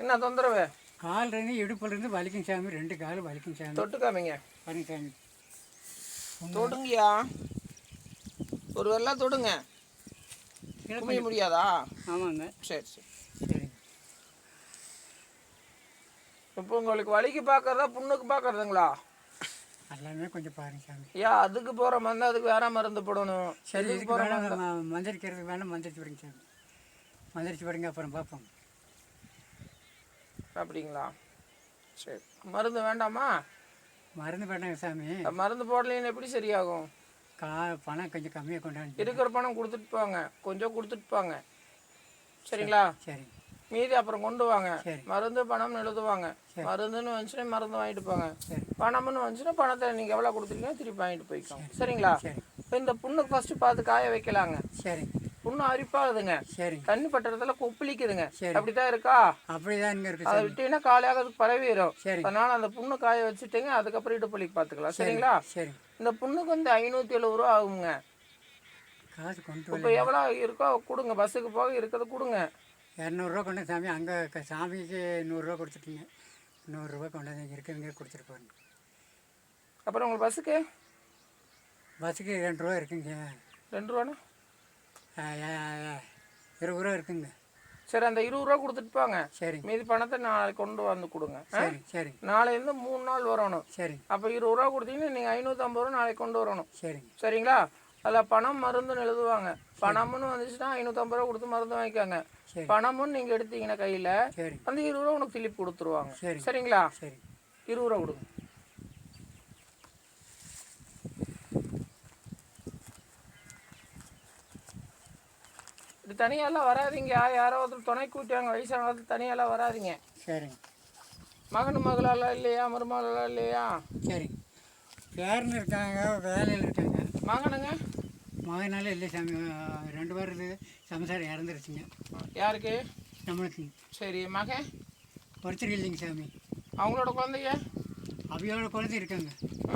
என்ன தொந்தரவு? கால் இருந்து இடுப்புல இருந்து வலிக்கும் சாமி ரெண்டு கால் வலிக்கும் சாமி. தொட்டு காமிங்க வலிக்கும் சாமி. தொடுங்கய்யா. ஒரு வெள்ளா தொடுங்க குமிய முடியாதா? ஆமாங்க. சரி சரி. சரிங்க இப்போ உங்களுக்கு வலிக்கு பார்க்கறதா புண்ணுக்கு பார்க்கறதுங்களா எல்லாமே கொஞ்சம் பாருங்க சாமி. ஐயா அதுக்கு போகிற மருந்து அதுக்கு வேற மருந்து போடணும். சரி இதுக்கு போகிற மந்திரிக்கிறதுக்கு வேணாம் மந்திரிச்சு விடுங்க சாமி. மந்திரிச்சு விடுங்க அப்புறம் பார்ப்போம். அப்படிங்களா? சரி. மருந்து வேண்டாமா? மருந்து வேண்டாங்க சாமி. மருந்து போடலைன்னு எப்படி சரியாகும்? கா பணம் கொஞ்சம் கம்மியாக கொண்டாந்து இருக்கிற பணம் கொடுத்துட்டு போங்க. கொஞ்சம் கொடுத்துட்டு போங்க. சரிங்களா? சரி. மீதி அப்புறம் கொண்டு வாங்க. மருந்து பணம்னு எழுதுவாங்க. மருந்துன்னு வந்துச்சுன்னா மருந்து வாங்கிட்டு போங்க. பணம்னு வந்துச்சுன்னா பணத்தை நீங்கள் எவ்வளோ கொடுத்துருக்கீங்க திருப்பி வாங்கிட்டு போய்க்கோங்க. சரிங்களா? சரி. இப்போ இந்த புண்ணுக்கு ஃபஸ்ட்டு பார்த்து காய வைக்கலாங்க. சரி. புண்ணு அரிப்பாகுதுங்க. சரிங்க. தண்ணி பட்டுறதுல கொப்பளிக்குதுங்க. சரி. அப்படிதான் இருக்கா? அப்படிதான் இங்கே இருக்கு அதை விட்டீங்கன்னா காலையாக அதுக்கு பரவிடும் சரி. அதனால அந்த புண்ணு காய வச்சுட்டுங்க அதுக்கப்புறம் இடுப்பலிக்கு பார்த்துக்கலாம். சரிங்களா? சரி. இந்த புண்ணுக்கு வந்து ஐநூற்றி எழுபது ரூபா ஆகுங்க. காசு கொண்டு இப்போ எவ்வளோ இருக்கோ கொடுங்க. பஸ்ஸுக்கு போக இருக்கிறத கொடுங்க. இரநூறுவா கொண்டு சாமி அங்கே சாமிக்கு நூறுரூவா கொடுத்துட்டீங்க. நூறுரூவா கொண்டு வந்து இருக்குதுங்க கொடுத்துட்டு அப்புறம் உங்களுக்கு பஸ்ஸுக்கு? பஸ்ஸுக்கு ரெண்டு ரூபா இருக்குங்க. ரெண்டு ரூபாண்ணா இருபது ரூபா இருக்குங்க. சரி அந்த இருபது ரூபா கொடுத்துட்டு போங்க. சரிங்க மீதி பணத்தை நாளைக்கு கொண்டு வந்து கொடுங்க? சரி சரி. நாளையிலேருந்து மூணு நாள் வரணும். சரிங்க அப்போ இருபது ரூபா கொடுத்தீங்கன்னா நீங்கள் ஐநூற்றம்பது ரூபா நாளைக்கு கொண்டு வரணும். சரிங்க சரிங்களா? அதில் பணம் மருந்துன்னு எழுதுவாங்க. பணம்னு வந்துச்சுன்னா ஐநூற்றம்பது ரூபா கொடுத்து மருந்து வாங்கிக்கோங்க. சரி. பணமும் நீங்கள் எடுத்தீங்கன்னா கையில் சரி. அந்த இருபது ரூபா உனக்கு திருப்பி கொடுத்துருவாங்க. சரி. சரிங்களா? சரி. இருபது ரூபா கொடுங்க. இது தனியாலாம் வராதீங்க. யாரோ ஒருத்தர் துணை கூட்டியாங்க வயசானது தனியாலாம் வராதீங்க. சரிங்க. மகன் மகளெல்லாம் இல்லையா? மருமகளெல்லாம் இல்லையா? சரிங்க பேரன் இருக்காங்க வேலையில் இருக்காங்க. மகனுங்க? மகனால இல்லை சாமி ரெண்டு பேர் சம்சாரம் இறந்துருச்சுங்க. யாருக்கு? நம்மளுக்கு. சரி மகன் ஒருத்தர் இல்லைங்க சாமி. அவங்களோட குழந்தைங்க? அவையோட குழந்தை இருக்காங்க.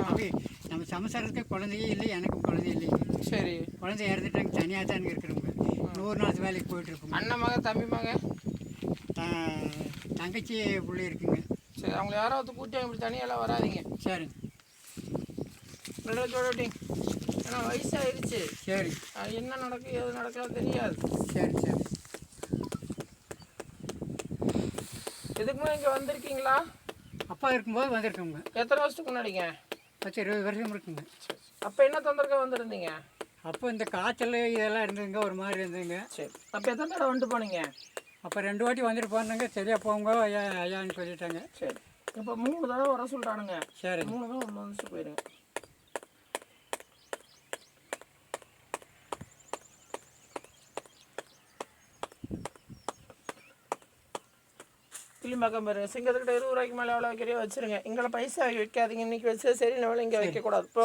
அப்படி நம்ம சம்சாரத்துக்கு குழந்தையே இல்லை எனக்கும் குழந்தை இல்லைங்க. சரி. குழந்தை இறந்துட்டாங்க தனியாக தானுங்க இருக்கிறவங்க. நூறு நாள் வேலைக்கு போயிட்டு இருப்போங்க அண்ணன் மகன் தம்பி மகன்? த- தங்கச்சி பிள்ளை இருக்குங்க. சரி அவங்கள யாரோ ஒருத்தர் கூட்டியாங்க இப்படி தனியாலாம் வராதீங்க. சரிங்க. ரெண்டு சொல்லட்டி ஏன்னா வயசாயிருச்சு. சரி. என்ன நடக்கும் எது நடக்கலாம் தெரியாது. சரி சரி. இதுக்கு முன்னாடி இங்கே வந்திருக்கீங்களா? அப்பா இருக்கும்போது வந்திருக்கோங்க. எத்தனை வருஷத்துக்கு முன்னாடிங்க? பத்து இருபது வருஷம் இருக்குங்க. அப்போ என்ன தொந்தரக்க வந்திருந்தீங்க? அப்போ இந்த காய்ச்சல் இதெல்லாம் இருந்ததுங்க ஒரு மாதிரி இருந்ததுங்க. சரி. அப்போ எத்தனை தடவை வந்துட்டு போனீங்க? அப்போ ரெண்டு வாட்டி வந்துட்டு போனாங்க. சரியா போங்க ஐயா ஐயான்னு சொல்லிட்டாங்க. சரி. இப்போ மூணு தடவை வர சொல்கிறானுங்க சரி மூணு தடவை ஒன்று வந்துட்டு போயிருங்க கிளிம்பாக்கம் பாருங்க. சிங்கத்துக்கிட்ட இருபது ரூபாய்க்கு மேலே எவ்வளோ வைக்கிறியோ வச்சிருங்க. இங்கே பைசா வைக்காதீங்க. இன்னைக்கு வச்சா சரி நம்மள இங்கே வைக்கக்கூடாது. போ.